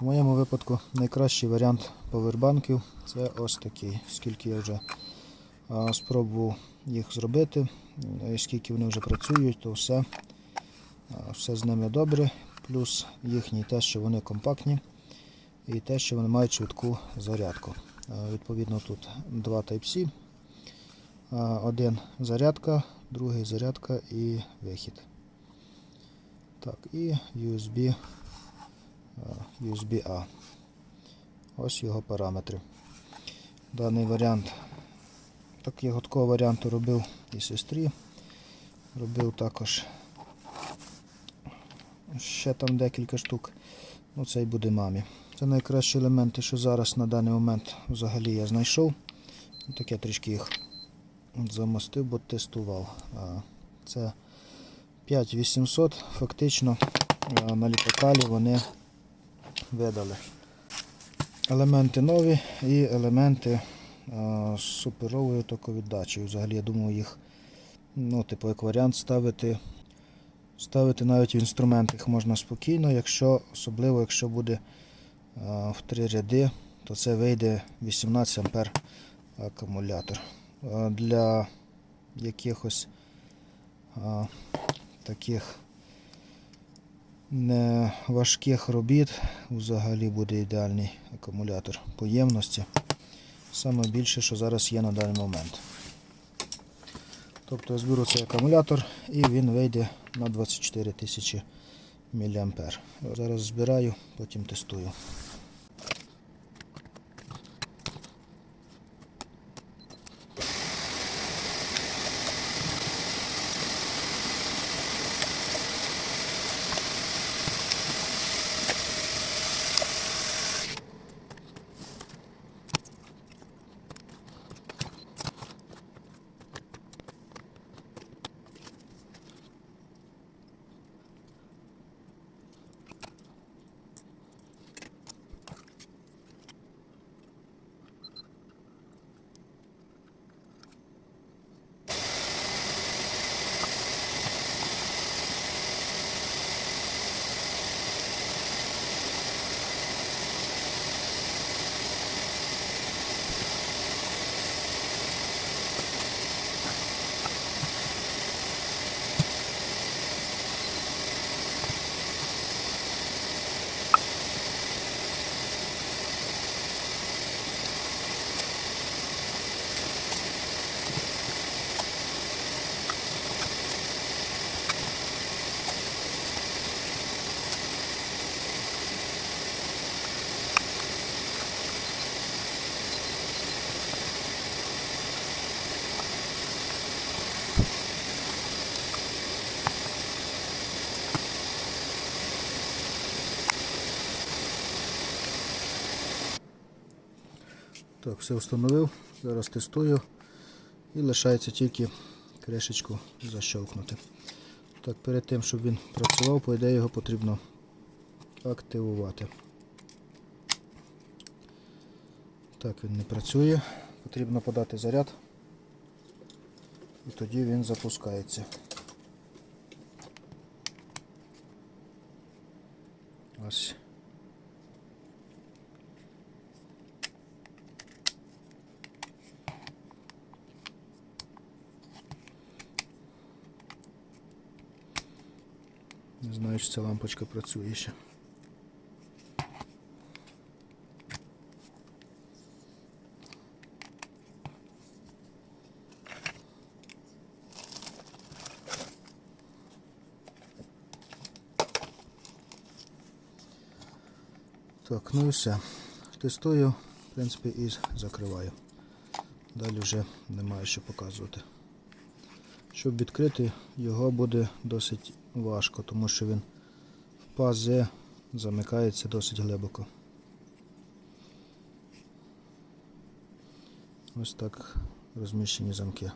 В моєму випадку найкращий варіант повербанків це ось такий. Скільки я вже спробував їх зробити, і скільки вони вже працюють, то все, все з ними добре. Плюс їхній те, що вони компактні, і те, що вони мають швидку зарядку. Відповідно, тут два Type-C, один зарядка, другий зарядка і вихід. Так, і USB, USB-A. Ось його параметри. Даний варіант, такого такого варіанту робив і сестрі. Робив також ще там декілька штук. Ну, цей буде мамі. Це найкращі елементи, що зараз на даний момент взагалі я знайшов. Так я трішки їх замостив, бо тестував. Це 5800, фактично на літокалі вони видали. Елементи нові і елементи з суперовою токовіддачею. Взагалі, я думаю, їх, ну, типу, як варіант ставити. Ставити навіть в інструментах можна спокійно, якщо, особливо якщо буде а, в три ряди, то це вийде 18 ампер акумулятор. А, Для якихось а, таких важких робіт взагалі буде ідеальний акумулятор поємності. Саме більше, що зараз є на даний момент. Тобто я зберу цей акумулятор і він вийде на 24 тисячі мА. Зараз збираю, потім тестую. Так, все встановив, зараз тестую і лишається тільки кришечку защелкнути. Так, перед тим, щоб він працював, по ідеї його потрібно активувати. Так, він не працює, потрібно подати заряд і тоді він запускається. Ось. Не знаю, чи ця лампочка працює ще. Так, ну і все. Тестую, в принципі, і закриваю. Далі вже немає що показувати. Щоб відкрити, його буде досить важко, тому що він в пази замикається досить глибоко. Ось так розміщені замки.